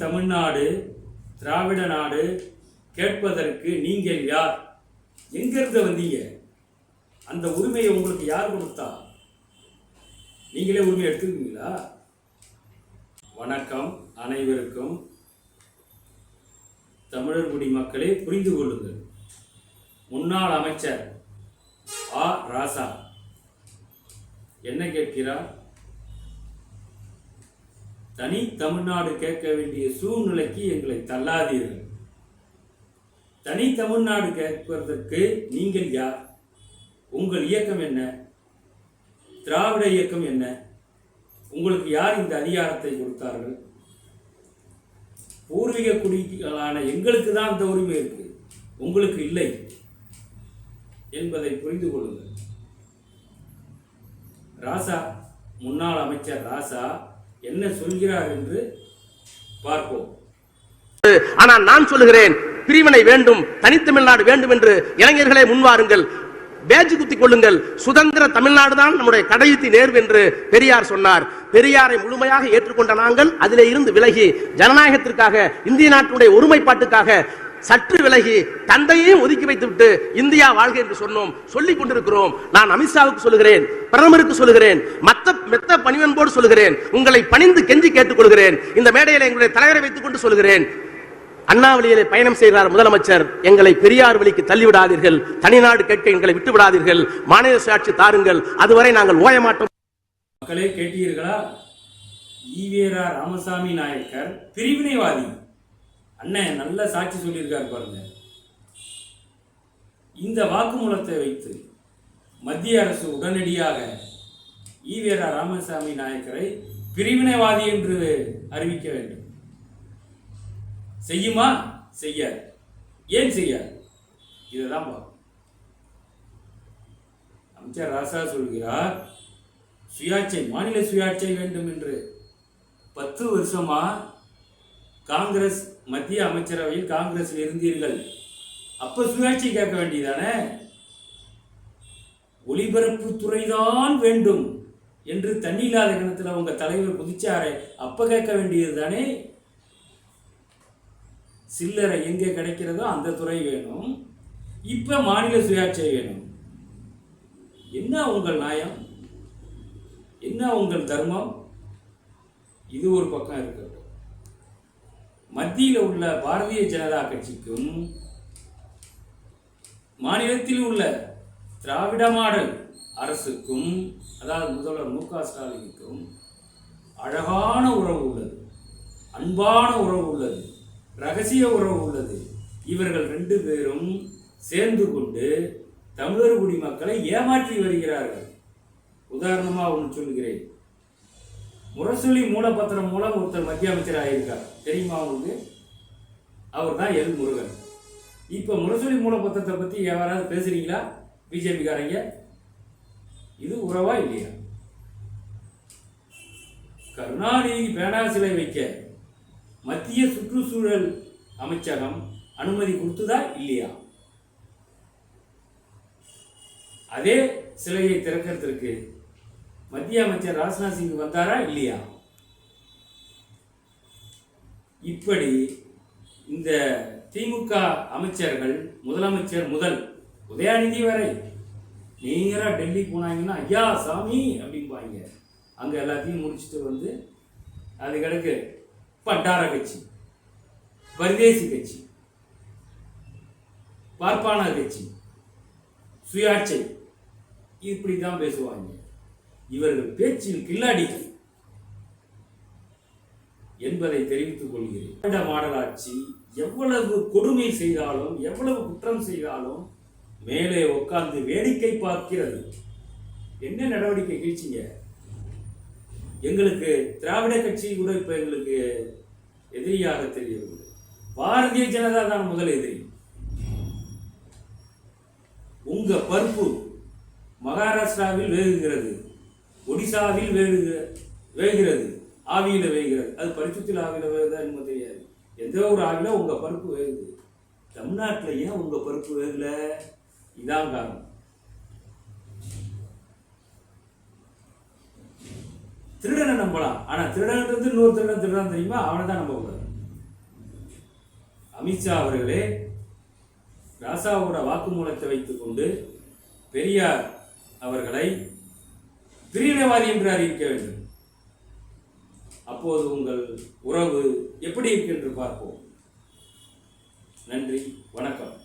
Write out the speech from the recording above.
தமிழ்நாடு திராவிட நாடு கேட்பதற்கு நீங்கள் யார்? எங்கிருந்து வந்தீங்க? அந்த உரிமையை உங்களுக்கு யார் கொடுத்தா? நீங்களே உரிமை எடுத்துக்கிங்களா வணக்கம் அனைவருக்கும். தமிழர் குடி மக்களே புரிந்து கொள்ளுங்கள். முன்னாள் அமைச்சர் ஆ. ராசா என்ன கேட்கிறார்? தனி தமிழ்நாடு கேட்க வேண்டிய சூழ்நிலைக்கு எங்களை தள்ளாதீர்கள். தனி தமிழ்நாடு கேட்பதற்கு நீங்கள் யார்? உங்கள் இயக்கம் என்ன? திராவிட இயக்கம் என்ன? உங்களுக்கு யார் இந்த அதிகாரத்தை கொடுத்தார்கள்? பூர்வீக குடிகளான எங்களுக்கு தான் இந்த உரிமை இருக்கு. உங்களுக்கு இல்லை என்பதை புரிந்து கொள்ளுங்கள். ராசா முன்னாள் அமைச்சர் ராசா என்ன சொல்கிறார் என்று பார்ப்போம். ஆனால் நான் சொல்லுகிறேன் பிரிவினை வேண்டும் தனித்தமிழ்நாடு வேண்டும் என்று இளைஞர்களே முன்வாருங்கள் பேச்சு குத்திக் கொள்ளுங்கள். சுதந்திர தமிழ்நாடு தான் நம்முடைய கடையுத்தி நேர்வு என்று பெரியார் சொன்னார். பெரியாரை முழுமையாக ஏற்றுக்கொண்ட நாங்கள் அதிலே இருந்து விலகி ஜனநாயகத்திற்காக இந்திய நாட்டினுடைய ஒருமைப்பாட்டுக்காக சற்று விலகி தந்தையையும் ஒதுக்கி வைத்துவிட்டு இந்தியா வாழ்க என்று சொன்னோம் சொல்லிக் கொண்டிருக்கிறோம். நான் அமித்ஷாவுக்கு சொல்லுகிறேன் பிரதமருக்கு சொல்லுகிறேன் மத்த மெத்த பணிவன்போடு சொல்லுகிறேன் உங்களை பணிந்து கெஞ்சி கேட்டுக்கொள்கிறேன் இந்த மேடையில் எங்களுடைய தலைவரை வைத்துக் கொண்டு சொல்லுகிறேன். அண்ணாவளியிலே பயணம் செய்கிறார் முதலமைச்சர் எங்களை பெரியார் வழிக்கு தள்ளிவிடாதீர்கள் தனிநாடு கேட்க எங்களை விட்டு விடாதீர்கள் மாநில சுயாட்சி தாருங்கள் அதுவரை நாங்கள் ஓய மாட்டோம். மக்களே கேட்டீர்களா? ஈவேரா ராமசாமி நாயக்கர் பிரிவினைவாதி. அண்ணன் நல்ல சாட்சி சொல்லியிருக்காரு பாருங்க. இந்த வாக்குமூலத்தை வைத்து மத்திய அரசு உடனடியாக ஈவேரா ராமசாமி நாயக்கரை பிரிவினைவாதி என்று அறிவிக்க வேண்டும். செய்யுமா? செய்ய ஏன் செய்ய இதுதான் பார்க்கணும். அமைச்சர் ராசா சொல்கிறார் சுயாட்சை மாநில சுயாட்சை வேண்டும் என்று. பத்து வருஷமா காங்கிரஸ் மத்திய அமைச்சரவையில் காங்கிரஸில் இருந்தீர்கள். அப்ப சுயாட்சி கேட்க வேண்டியதானே? ஒளிபரப்பு துறைதான் வேண்டும் என்று தண்ணி இல்லாத கிணத்துல உங்க தலைவர் குதிச்சாரே அப்ப கேட்க வேண்டியது தானே சில்லறை எங்கே கிடைக்கிறதோ அந்த துறை வேணும். இப்ப மாநில சுயாட்சை வேணும். என்ன உங்கள் நியாயம்? என்ன உங்கள் தர்மம்? இது ஒரு பக்கம் இருக்கட்டும் மத்தியில் உள்ள பாரதிய ஜனதா கட்சிக்கும் மாநிலத்தில் உள்ள திராவிட மாடல் அரசுக்கும் அதாவது முதல்வர் மு க ஸ்டாலினுக்கும் அழகான உறவு உள்ளது. அன்பான உறவு உள்ளது. ரகசிய உறவு உள்ளது. இவர்கள் ரெண்டு பேரும் சேர்ந்து கொண்டு தமிழர் குடிமக்களை ஏமாற்றி வருகிறார்கள். உதாரணமாக ஒன்று சொல்கிறேன் முரசொலி மூலப்பத்திரம் மூலம் ஒருத்தர் மத்திய அமைச்சர் ஆகியிருக்கார் தெரியுமா உங்களுக்கு? அவர் தான் எல் முருகன். இப்போ முரசொலி மூலப்பத்திரத்தை பற்றி யாராவது பேசுறீங்களா? பிஜேபிக்காரங்க? இது உறவா இல்லையா? கருணாநிதி பேனா சிலை வைக்க மத்திய சுற்றுச்சூழல் அமைச்சகம் அனுமதி கொடுத்ததா இல்லையா? அதே சிலையை திறக்கிறதுக்கு மத்திய அமைச்சர் ராஜ்நாத் சிங் வந்தாரா இல்லையா? இப்படி இந்த திமுக அமைச்சர்கள் முதலமைச்சர் முதல் உதயாநிதி வரை நேராக டெல்லி போனாங்கன்னா ஐயா சாமி! அப்படிம்பாங்க. அங்கே எல்லாத்தையும் முடிச்சுட்டு வந்து அது கிடக்கு பட்டார கட்சி பரிதேசி கட்சி பார்ப்பானா கட்சி சுயாட்சை இப்படி தான் பேசுவாங்க. இவர்கள் பேச்சில் கில்லாடிகள் என்பதை தெரிவித்துக் கொள்கிறேன். மாடலாட்சி எவ்வளவு கொடுமை செய்தாலும் எவ்வளவு குற்றம் செய்தாலும் மேலே உட்கார்ந்து வேடிக்கை பார்க்கிறது. என்ன நடவடிக்கை கீழ்ச்சிங்க? எங்களுக்கு திராவிட கட்சி கூட இப்ப எங்களுக்கு எதிரியாக தெரியவில்லை. பாரதிய ஜனதா தான் முதல் எதிரி. உங்க பருப்பு மகாராஷ்டிராவில் வேகுகிறது. ஒடிசாவில் வேகுக வேகிறது ஆவியில வேகிறது. அது பரிசுத்தில் ஆவியில வேகுதா என்பது தெரியாது. எந்த ஒரு ஆவில உங்க பருப்பு வேகுது. தமிழ்நாட்டுல ஏன் உங்க பருப்பு வேகல? இதான் காரணம். திருடனை நம்பலாம். ஆனா திருடன்றது இன்னொரு திருடன் திருடன் தெரியுமா? அவனை தான் நம்ப கூடாது. அமித்ஷா அவர்களே ராசாவோட வாக்குமூலத்தை வைத்துக்கொண்டு பெரியார் அவர்களை பிரிவினைவாதி என்று அறிவிக்க வேண்டும். அப்போது உங்கள் உறவு எப்படி இருக்கு என்று பார்ப்போம். நன்றி வணக்கம்.